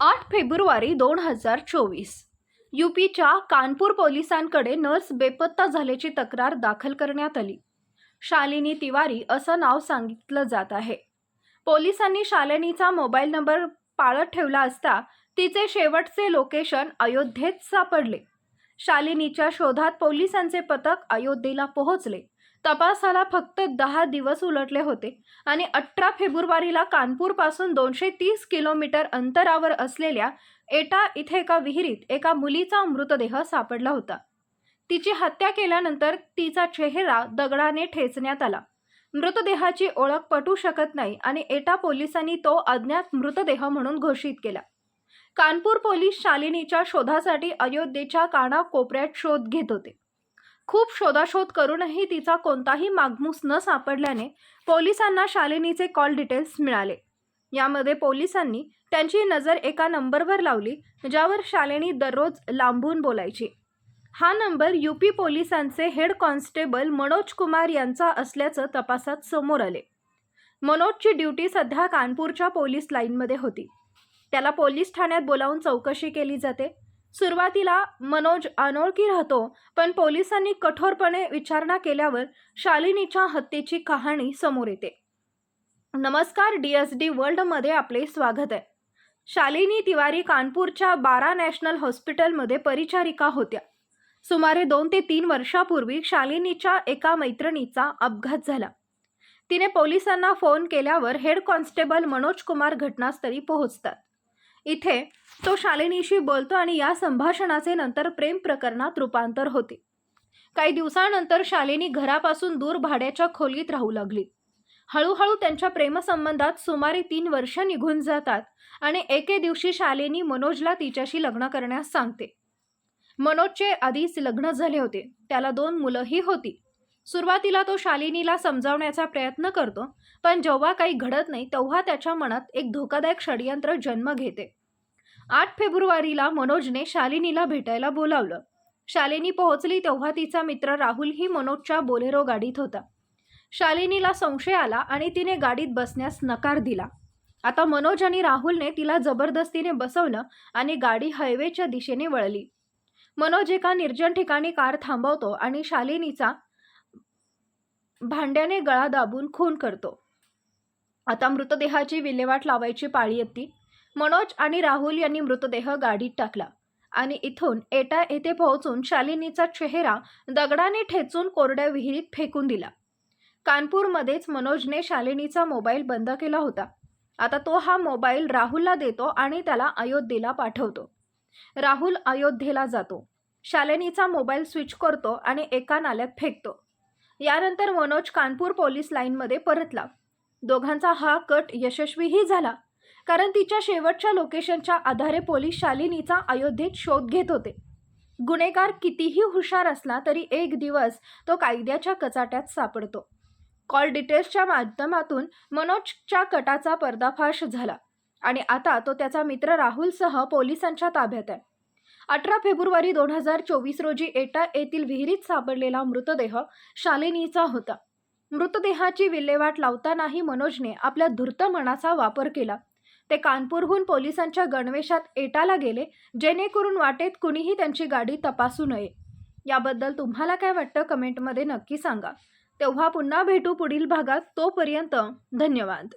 आठ फेब्रुवारी दोन हजार चोवीस. यूपीच्या कानपूर पोलिसांकडे नर्स बेपत्ता झाल्याची तक्रार दाखल करण्यात आली. शालिनी तिवारी असं नाव सांगितलं जात आहे. पोलिसांनी शालिनीचा मोबाईल नंबर पाळत ठेवला असता तिचे शेवटचे लोकेशन अयोध्येत सापडले. शालिनीच्या शोधात पोलिसांचे पथक अयोध्येला पोहोचले. तपासाला फक्त दहा दिवस उलटले होते आणि अठरा फेब्रुवारीला कानपूरपासून दोनशे तीस किलोमीटर अंतरावर असलेल्या एटा इथे एका विहिरीत एका मुलीचा मृतदेह सापडला होता. तिची हत्या केल्यानंतर तिचा चेहरा दगडाने ठेचण्यात आला. मृतदेहाची ओळख पटू शकत नाही आणि एटा पोलिसांनी तो अज्ञात मृतदेह म्हणून घोषित केला. कानपूर पोलीस शालिनीच्या शोधासाठी अयोध्येच्या कानाकोपऱ्यात शोध घेत होते. खूप शोधाशोध करूनही तिचा कोणताही मागमूस न सापडल्याने पोलिसांना शालिनीचे कॉल डिटेल्स मिळाले. यामध्ये पोलिसांनी त्यांची नजर एका नंबरवर लावली ज्यावर शालिनी दररोज लांबून बोलायची. हा नंबर यूपी पोलिसांचे हेड कॉन्स्टेबल मनोज कुमार यांचा असल्याचं तपासात समोर आले. मनोजची ड्युटी सध्या कानपूरच्या पोलीस लाईनमध्ये होती. त्याला पोलीस ठाण्यात बोलावून चौकशी केली जाते. सुरुवातीला मनोज अनोळखी राहतो पण पोलिसांनी कठोरपणे विचारणा केल्यावर शालिनीच्या हत्येची कहाणी समोर येते. नमस्कार डी एस डी वर्ल्डमध्ये आपले स्वागत आहे. शालिनी तिवारी कानपूरच्या बारा नॅशनल हॉस्पिटलमध्ये परिचारिका होत्या. सुमारे दोन ते तीन वर्षापूर्वी शालिनीच्या एका मैत्रिणीचा अपघात झाला. तिने पोलिसांना फोन केल्यावर हेड कॉन्स्टेबल मनोज कुमार घटनास्थळी पोहोचतात. इथे तो शालिनीशी बोलतो आणि या संभाषणाचे नंतर प्रेम प्रकरणात रूपांतर होते. काही दिवसानंतर शालिनी घरापासून दूर भाड्याच्या खोलीत राहू लागली. हळूहळू त्यांच्या प्रेमसंबंधात सुमारे तीन वर्ष निघून जातात आणि एके दिवशी शालिनी मनोजला तिच्याशी लग्न करण्यास सांगते. मनोजचे आधीच लग्न झाले होते. त्याला दोन मुलंही होती. सुरुवातीला तो शालिनीला समजावण्याचा प्रयत्न करतो पण जेव्हा काही घडत नाही तेव्हा त्याच्या मनात एक धोकादायक षडयंत्र जन्म घेते. आठ फेब्रुवारीला मनोजने शालिनीला भेटायला बोलावलं. शालिनी पोहोचली तेव्हा तिचा मित्र राहुलही मनोजच्या बोलेरो गाडीत होता. शालिनीला संशय आला आणि तिने गाडीत बसण्यास नकार दिला. आता मनोज आणि राहुलने तिला जबरदस्तीने बसवलं आणि गाडी हायवेच्या दिशेने वळली. मनोज एका निर्जन ठिकाणी कार थांबवतो आणि शालिनीचा भांड्याने गळा दाबून खून करतो. आता मृतदेहाची विल्हेवाट लावायची पाळी येते. मनोज आणि राहुल यांनी मृतदेह गाडीत टाकला आणि इथून एटा येथे पोहोचून शालिनीचा चेहरा दगडाने ठेचून कोरड्या विहिरीत फेकून दिला. कानपूरमध्येच मनोजने शालिनीचा मोबाईल बंद केला होता. आता तो हा मोबाईल राहुलला देतो आणि त्याला अयोध्येला पाठवतो. राहुल अयोध्येला जातो. शालिनीचा मोबाईल स्विच करतो आणि एका नाल्यात फेकतो. यानंतर मनोज कानपूर पोलीस लाईनमध्ये परतला. दोघांचा हा कट यशस्वीही झाला कारण तिच्या शेवटच्या लोकेशनच्या आधारे पोलीस शालिनीचा अयोध्येत शोध घेत होते. गुन्हेगार कितीही हुशार असला तरी एक दिवस तो कायद्याच्या कचाट्यात सापडतो. कॉल डिटेल्सच्या माध्यमातून मनोजच्या कटाचा पर्दाफाश झाला आणि आता तो त्याचा मित्र राहुलसह पोलिसांच्या ताब्यात आहे. अठरा फेब्रुवारी दोन हजार चोवीस रोजी एटा येथील विहिरीत सापडलेला मृतदेह शालिनीचा होता. मृतदेहाची विल्हेवाट लावतानाही मनोजने आपल्या धूर्त मनाचा वापर केला. ते कानपूरहून पोलिसांच्या गणवेशात एटाला गेले जेणेकरून वाटेत कुणीही त्यांची गाडी तपासू नये. याबद्दल तुम्हाला काय वाटतं कमेंटमध्ये नक्की सांगा. तेव्हा पुन्हा भेटू पुढील भागात तोपर्यंत धन्यवाद.